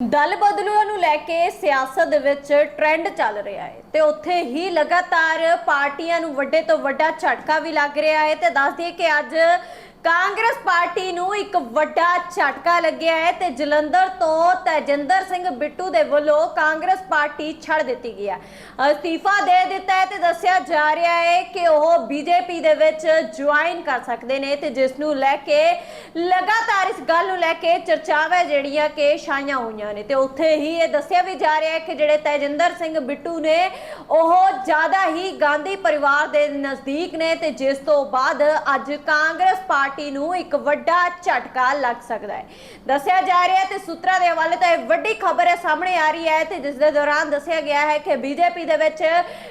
ਦਲ ਬਦਲੂਆਂ ਨੂੰ ਲੈ ਕੇ ਸਿਆਸਤ ਦੇ ਵਿੱਚ ਟ੍ਰੈਂਡ ਚੱਲ ਰਿਹਾ ਹੈ ਤੇ ਉੱਥੇ ਹੀ ਲਗਾਤਾਰ ਪਾਰਟੀਆਂ ਨੂੰ ਵੱਡੇ ਤੋਂ ਵੱਡਾ ਝਟਕਾ ਵੀ ਲੱਗ ਰਿਹਾ ਹੈ ਤੇ ਦੱਸ ਦਈਏ ਕਿ ਅੱਜ ਕਾਂਗਰਸ ਪਾਰਟੀ ਨੂੰ ਇੱਕ ਵੱਡਾ ਝਟਕਾ ਲੱਗਿਆ ਹੈ ਤੇ ਜਲੰਧਰ ਤੋਂ ਤੇਜਿੰਦਰ ਸਿੰਘ ਬਿੱਟੂ ਦੇ ਵੱਲੋਂ ਕਾਂਗਰਸ ਪਾਰਟੀ ਛੱਡ ਦਿੱਤੀ ਗਈ ਹੈ। ਅਸਤੀਫਾ ਦੇ ਦਿੱਤਾ ਹੈ ਤੇ ਦੱਸਿਆ ਜਾ ਰਿਹਾ ਹੈ ਕਿ ਉਹ ਬੀਜੇਪੀ ਦੇ ਵਿੱਚ ਜੁਆਇਨ ਕਰ ਸਕਦੇ ਨੇ ਤੇ ਜਿਸ ਨੂੰ ਲੈ ਕੇ ਲਗਾਤਾਰ ਇਸ ਗੱਲ ਨੂੰ ਲੈ ਕੇ ਚਰਚਾਵਾਂ ਜਿਹੜੀਆਂ ਕਿ ਛਾਈਆਂ ਹੋਈਆਂ ਨੇ। ਤੇ ਉੱਥੇ ਹੀ ਇਹ ਦੱਸਿਆ ਵੀ ਜਾ ਰਿਹਾ ਹੈ ਕਿ ਜਿਹੜੇ ਤੇਜਿੰਦਰ ਸਿੰਘ ਬਿੱਟੂ ਨੇ, ਉਹ ਜ਼ਿਆਦਾ ਹੀ ਗਾਂਧੀ ਪਰਿਵਾਰ ਦੇ ਨਜ਼ਦੀਕ ਨੇ ਤੇ ਜਿਸ ਤੋਂ ਬਾਅਦ ਅੱਜ ਕਾਂਗਰਸ ਪਾਰਟੀ ਨੂੰ ਇੱਕ ਵੱਡਾ ਝਟਕਾ ਲੱਗ ਸਕਦਾ ਹੈ। ਦੱਸਿਆ ਜਾ ਰਿਹਾ ਹੈ ਤੇ ਸੂਤਰਾਂ ਦੇ ਹਵਾਲੇ ਤੋਂ ਇਹ ਵੱਡੀ ਖਬਰ ਹੈ ਸਾਹਮਣੇ ਆ ਰਹੀ ਹੈ ਤੇ ਜਿਸ ਦੇ ਦੌਰਾਨ ਦੱਸਿਆ ਗਿਆ ਹੈ ਕਿ ਬੀਜੇਪੀ ਦੇ ਵਿੱਚ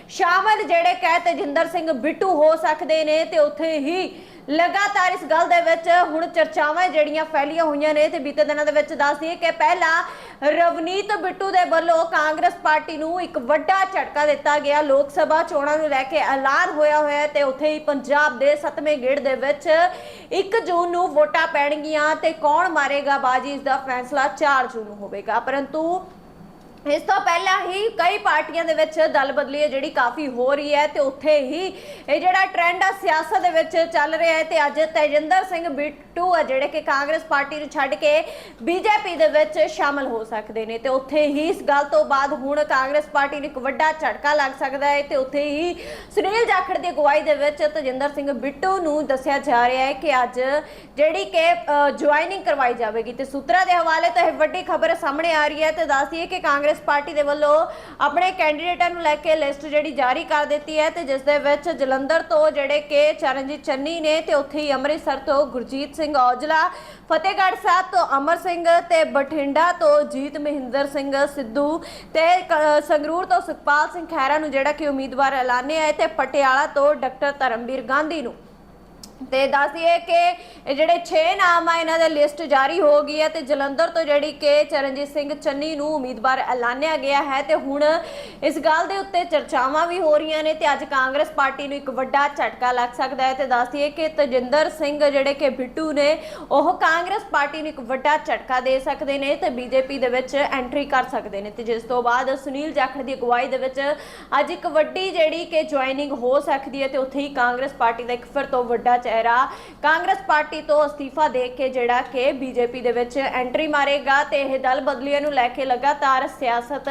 ਸ਼ਾਮਲ ਜਿਹੜੇ ਕਹਿ ਤੇਜਿੰਦਰ ਸਿੰਘ ਬਿੱਟੂ ਹੋ ਸਕਦੇ ਨੇ ਤੇ ਉੱਥੇ ਹੀ ਲਗਾਤਾਰ ਇਸ ਗੱਲ ਦੇ ਵਿੱਚ ਹੁਣ ਚਰਚਾਵਾਂ ਜਿਹੜੀਆਂ ਫੈਲੀਆਂ ਹੋਈਆਂ ਨੇ ਤੇ ਬੀਤੇ ਦਿਨਾਂ ਦੇ ਵਿੱਚ ਦੱਸ ਦਈਏ ਕਿ ਪਹਿਲਾਂ ਰਵਨੀਤ ਬਿੱਟੂ ਦੇ ਵੱਲੋਂ ਕਾਂਗਰਸ ਪਾਰਟੀ ਨੂੰ ਇੱਕ ਵੱਡਾ ਝਟਕਾ ਦਿੱਤਾ ਗਿਆ। ਲੋਕ ਸਭਾ ਚੋਣਾਂ ਨੂੰ ਲੈ ਕੇ ਐਲਾਨ ਹੋਇਆ ਹੋਇਆ ਹੈ ਤੇ ਉੱਥੇ ਹੀ ਪੰਜਾਬ ਦੇ 7ਵੇਂ ਗੇੜ ਦੇ ਵਿੱਚ 1 ਜੂਨ ਨੂੰ ਵੋਟਾਂ ਪੈਣਗੀਆਂ ਤੇ ਕੌਣ ਮਾਰੇਗਾ ਬਾਜੀ? ਇਸ ਦਾ ਫੈਸਲਾ 4 ਜੂਨ ਨੂੰ ਹੋਵੇਗਾ। ਪਰੰਤੂ ਇਸ ਤੋਂ ਪਹਿਲਾਂ ਹੀ ਕਈ ਪਾਰਟੀਆਂ ਦੇ ਵਿੱਚ ਦਲ ਬਦਲੀ ਹੈ, ਜਿਹੜੀ ਕਾਫੀ ਹੋ ਰਹੀ ਹੈ ਤੇ ਉੱਥੇ ਹੀ ਇਹ ਜਿਹੜਾ ਟ੍ਰੈਂਡ ਆ, ਸਿਆਸਤ ਦੇ ਵਿੱਚ ਚੱਲ ਰਿਹਾ ਹੈ ਤੇ ਅੱਜ ਤੇਜਿੰਦਰ ਸਿੰਘ ਬਿੱਟੂ ਆ, ਜਿਹੜੇ ਕਿ ਕਾਂਗਰਸ ਪਾਰਟੀ ਨੂੰ ਛੱਡ ਕੇ ਬੀਜੇਪੀ ਦੇ ਵਿੱਚ ਸ਼ਾਮਲ ਹੋ ਸਕਦੇ ਨੇ ਤੇ ਉੱਥੇ ਹੀ ਇਸ ਗੱਲ ਤੋਂ ਬਾਅਦ ਹੁਣ ਕਾਂਗਰਸ ਪਾਰਟੀ ਨੂੰ ਇੱਕ ਵੱਡਾ ਝਟਕਾ ਲੱਗ ਸਕਦਾ ਹੈ ਤੇ ਉੱਥੇ ਹੀ ਸੁਨੀਲ ਜਾਖੜ ਦੀ ਅਗਵਾਈ ਦੇ ਵਿੱਚ ਤੇਜਿੰਦਰ ਸਿੰਘ ਬਿੱਟੂ ਨੂੰ ਦੱਸਿਆ ਜਾ ਰਿਹਾ ਹੈ ਕਿ ਅੱਜ ਜਿਹੜੀ ਕਿ ਜੁਆਇਨਿੰਗ ਕਰਵਾਈ ਜਾਵੇਗੀ ਤੇ ਸੂਤਰਾਂ ਦੇ ਹਵਾਲੇ ਤੋਂ ਇਹ ਵੱਡੀ ਖਬਰ ਸਾਹਮਣੇ ਆ ਰਹੀ ਹੈ ਤੇ ਦੱਸਦੀ ਹੈ ਕਿ ਕਾਂਗਰਸ ਪਾਰਟੀ ਦੇ ਵੱਲੋਂ ਆਪਣੇ ਕੈਂਡੀਡੇਟਾਂ ਨੂੰ ਲੈ ਕੇ ਲਿਸਟ ਜਿਹੜੀ ਜਾਰੀ ਕਰ ਦਿੱਤੀ ਹੈ ਤੇ ਜਿਸ ਦੇ ਵਿੱਚ ਜਲੰਧਰ ਤੋਂ ਜਿਹੜੇ ਕਿ ਚਰਨਜੀਤ ਚੰਨੀ ਨੇ ਤੇ ਉੱਥੇ ਹੀ ਅੰਮ੍ਰਿਤਸਰ ਤੋਂ ਗੁਰਜੀਤ ਸਿੰਘ ਔਜਲਾ, ਫਤਿਹਗੜ੍ਹ ਸਾਹਿਬ ਤੋਂ ਅਮਰ ਸਿੰਘ ਤੇ ਬਠਿੰਡਾ ਤੋਂ ਜੀਤ ਮਹਿੰਦਰ ਸਿੰਘ ਸਿੱਧੂ ਤੇ ਸੰਗਰੂਰ ਤੋਂ ਸੁਖਪਾਲ ਸਿੰਘ ਖਹਿਰਾ ਨੂੰ ਜਿਹੜਾ ਕਿ ਉਮੀਦਵਾਰ ਐਲਾਨੇ ਹੈ ਤੇ ਪਟਿਆਲਾ ਤੋਂ ਡਾਕਟਰ ਧਰਮਵੀਰ ਗਾਂਧੀ ਨੂੰ। ਤੇ ਦੱਸ ਦਈਏ ਕਿ ਜਿਹੜੇ 6 ਨਾਮ ਆ, ਇਹਨਾਂ ਦਾ ਲਿਸਟ ਜਾਰੀ ਹੋ ਗਈ ਹੈ ਤੇ ਜਲੰਧਰ ਤੋਂ ਜਿਹੜੀ ਕਿ ਚਰਨਜੀਤ ਸਿੰਘ ਚੰਨੀ ਨੂੰ ਉਮੀਦਵਾਰ ਐਲਾਨਿਆ ਗਿਆ ਹੈ ਤੇ ਹੁਣ ਇਸ ਗੱਲ ਦੇ ਉੱਤੇ ਚਰਚਾਵਾਂ ਵੀ ਹੋ ਰਹੀਆਂ ਨੇ ਤੇ ਅੱਜ ਕਾਂਗਰਸ ਪਾਰਟੀ ਨੂੰ ਇੱਕ ਵੱਡਾ ਝਟਕਾ ਲੱਗ ਸਕਦਾ ਹੈ ਤੇ ਦੱਸ ਦਈਏ ਕਿ ਤਜਿੰਦਰ ਸਿੰਘ ਜਿਹੜੇ ਕਿ ਬਿੱਟੂ ਨੇ, ਉਹ ਕਾਂਗਰਸ ਪਾਰਟੀ ਨੂੰ ਇੱਕ ਵੱਡਾ ਝਟਕਾ ਦੇ ਸਕਦੇ ਨੇ ਤੇ ਬੀਜੇਪੀ ਦੇ ਵਿੱਚ ਐਂਟਰੀ ਕਰ ਸਕਦੇ ਨੇ ਤੇ ਜਿਸ ਤੋਂ ਬਾਅਦ ਸੁਨੀਲ ਜਾਖੜ ਦੀ ਅਗਵਾਈ ਦੇ ਵਿੱਚ ਅੱਜ ਇੱਕ ਵੱਡੀ ਜਿਹੜੀ ਕਿ ਜੁਆਇਨਿੰਗ ਹੋ ਸਕਦੀ ਹੈ ਤੇ ਉੱਥੇ ਹੀ ਕਾਂਗਰਸ ਪਾਰਟੀ ਦਾ ਇੱਕ ਫਿਰ ਤੋਂ ਵੱਡਾ ਚਿਹਰਾ। ਕਾਂਗਰਸ ਪਾਰਟੀ ਤੋਂ ਅਸਤੀਫਾ ਦੇ ਕੇ ਜਿਹੜਾ ਕਿ ਬੀਜੇਪੀ ਦੇ ਵਿੱਚ ਐਂਟਰੀ ਮਾਰੇਗਾ ਤੇ ਇਹ ਦਲ ਬਦਲੀਆਂ ਨੂੰ ਲੈ ਕੇ ਲਗਾਤਾਰ ਸਿਆਸਤ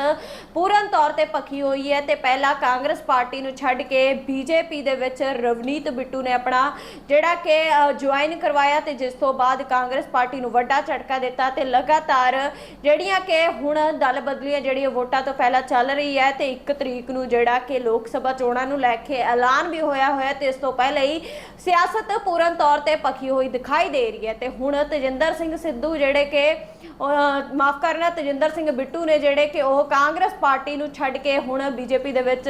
ਪੂਰਨ ਤੌਰ ਤੇ ਪੱਕੀ ਹੋਈ ਹੈ ਤੇ ਪਹਿਲਾਂ ਕਾਂਗਰਸ ਪਾਰਟੀ ਨੂੰ ਛੱਡ ਕੇ ਬੀਜੇਪੀ ਦੇ ਵਿੱਚ ਰਵਨੀਤ ਬਿੱਟੂ ਨੇ ਆਪਣਾ ਜਿਹੜਾ ਕਿ ਜੁਆਇਨ ਕਰਵਾਇਆ ਤੇ ਜਿਸ ਤੋਂ ਬਾਅਦ ਕਾਂਗਰਸ ਪਾਰਟੀ ਨੂੰ ਵੱਡਾ ਝਟਕਾ ਦਿੱਤਾ ਤੇ ਲਗਾਤਾਰ ਜਿਹੜੀਆਂ ਕਿ ਹੁਣ ਦਲ ਬਦਲੀਆਂ ਜਿਹੜੀਆਂ ਵੋਟਾਂ ਤੋਂ ਪਹਿਲਾਂ ਚੱਲ ਰਹੀ ਹੈ ਤੇ 1 ਤਰੀਕ ਨੂੰ ਜਿਹੜਾ ਕਿ ਲੋਕ ਸਭਾ ਚੋਣਾਂ ਨੂੰ ਲੈ ਕੇ ਐਲਾਨ ਵੀ ਹੋਇਆ ਹੋਇਆ ਤੇ ਇਸ ਤੋਂ ਪਹਿਲਾਂ ਹੀ ਸਿਆਸਤ ਪੂਰਨ ਤੌਰ ਤੇ ਪੱਕੀ ਹੋਈ ਦਿਖਾਈ ਦੇ ਰਹੀ ਹੈ ਤੇ ਹੁਣ ਤੇਜਿੰਦਰ ਸਿੰਘ ਸਿੱਧੂ ਜਿਹੜੇ ਕਿ ਮਾਫ ਕਰਨਾ, ਤੇਜਿੰਦਰ ਸਿੰਘ ਬਿੱਟੂ ਨੇ ਜਿਹੜੇ ਕਿ ਉਹ ਕਾਂਗਰਸ ਪਾਰਟੀ ਨੂੰ ਛੱਡ ਕੇ ਹੁਣ ਬੀਜੇਪੀ ਦੇ ਵਿੱਚ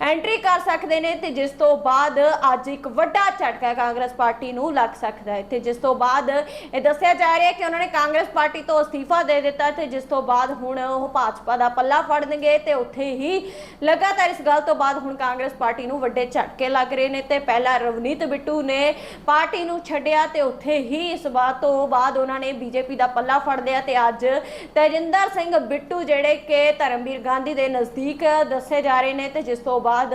ਐਂਟਰੀ ਕਰ ਸਕਦੇ ਨੇ ਤੇ ਜਿਸ ਤੋਂ ਬਾਅਦ ਅੱਜ ਇੱਕ ਵੱਡਾ ਝਟਕਾ ਕਾਂਗਰਸ ਪਾਰਟੀ ਨੂੰ ਲੱਗ ਸਕਦਾ ਹੈ ਤੇ ਜਿਸ ਤੋਂ ਬਾਅਦ ਇਹ ਦੱਸਿਆ ਜਾ ਰਿਹਾ ਹੈ ਕਿ ਉਹਨਾਂ ਨੇ ਕਾਂਗਰਸ ਪਾਰਟੀ ਤੋਂ ਅਸਤੀਫਾ ਦੇ ਦਿੱਤਾ ਤੇ ਜਿਸ ਤੋਂ ਬਾਅਦ ਹੁਣ ਉਹ ਭਾਜਪਾ ਦਾ ਪੱਲਾ ਫੜਨਗੇ ਤੇ ਉੱਥੇ ਹੀ ਲਗਾਤਾਰ ਇਸ ਗੱਲ ਤੋਂ ਬਾਅਦ ਹੁਣ ਕਾਂਗਰਸ ਪਾਰਟੀ ਨੂੰ ਵੱਡੇ ਝਟਕੇ ਲੱਗ ਰਹੇ ਨੇ ਤੇ ਪਹਿਲਾਂ ਰਵਨੀਤ ਬਿੱਟੂ ਨੇ ਪਾਰਟੀ ਨੂੰ ਛੱਡਿਆ ਤੇ ਉੱਥੇ ਹੀ ਇਸ ਬਾਤ ਤੋਂ ਬਾਅਦ ਉਹਨਾਂ ਨੇ ਬੀਜੇਪੀ ਦਾ ਪੱਲਾ ਫੜ ਲਿਆ ਤੇ ਅੱਜ ਤੇਜਿੰਦਰ ਸਿੰਘ ਬਿੱਟੂ ਜਿਹੜੇ ਕਿ ਧਰਮਵੀਰ ਗਾਂਧੀ ਦੇ ਨਜ਼ਦੀਕ ਦੱਸੇ ਜਾ ਰਹੇ ਨੇ ਤੇ ਜਿਸ ਤੋਂ ਬਾਅਦ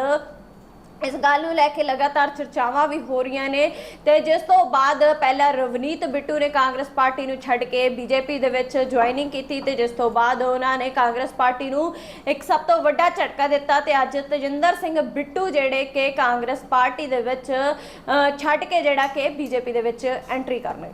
ਇਸ ਗੱਲ ਨੂੰ ਲੈ ਕੇ ਲਗਾਤਾਰ ਚਰਚਾਵਾਂ ਵੀ ਹੋ ਰਹੀਆਂ ਨੇ ਤੇ ਜਿਸ ਤੋਂ ਬਾਅਦ ਪਹਿਲਾਂ ਰਵਨੀਤ ਬਿੱਟੂ ਨੇ ਕਾਂਗਰਸ ਪਾਰਟੀ ਨੂੰ ਛੱਡ ਕੇ ਬੀਜੇਪੀ ਦੇ ਵਿੱਚ ਜੁਆਇਨਿੰਗ ਕੀਤੀ ਤੇ ਜਿਸ ਤੋਂ ਬਾਅਦ ਉਹਨਾਂ ਨੇ ਕਾਂਗਰਸ ਪਾਰਟੀ ਨੂੰ ਇੱਕ ਸਭ ਤੋਂ ਵੱਡਾ ਝਟਕਾ ਦਿੱਤਾ ਤੇ ਅੱਜ ਤਜਿੰਦਰ ਸਿੰਘ ਬਿੱਟੂ ਜਿਹੜੇ ਕਿ ਕਾਂਗਰਸ ਪਾਰਟੀ ਦੇ ਵਿੱਚ ਛੱਡ ਕੇ ਜਿਹੜਾ ਕਿ ਬੀਜੇਪੀ ਦੇ ਵਿੱਚ ਐਂਟਰੀ ਕਰਨਗੇ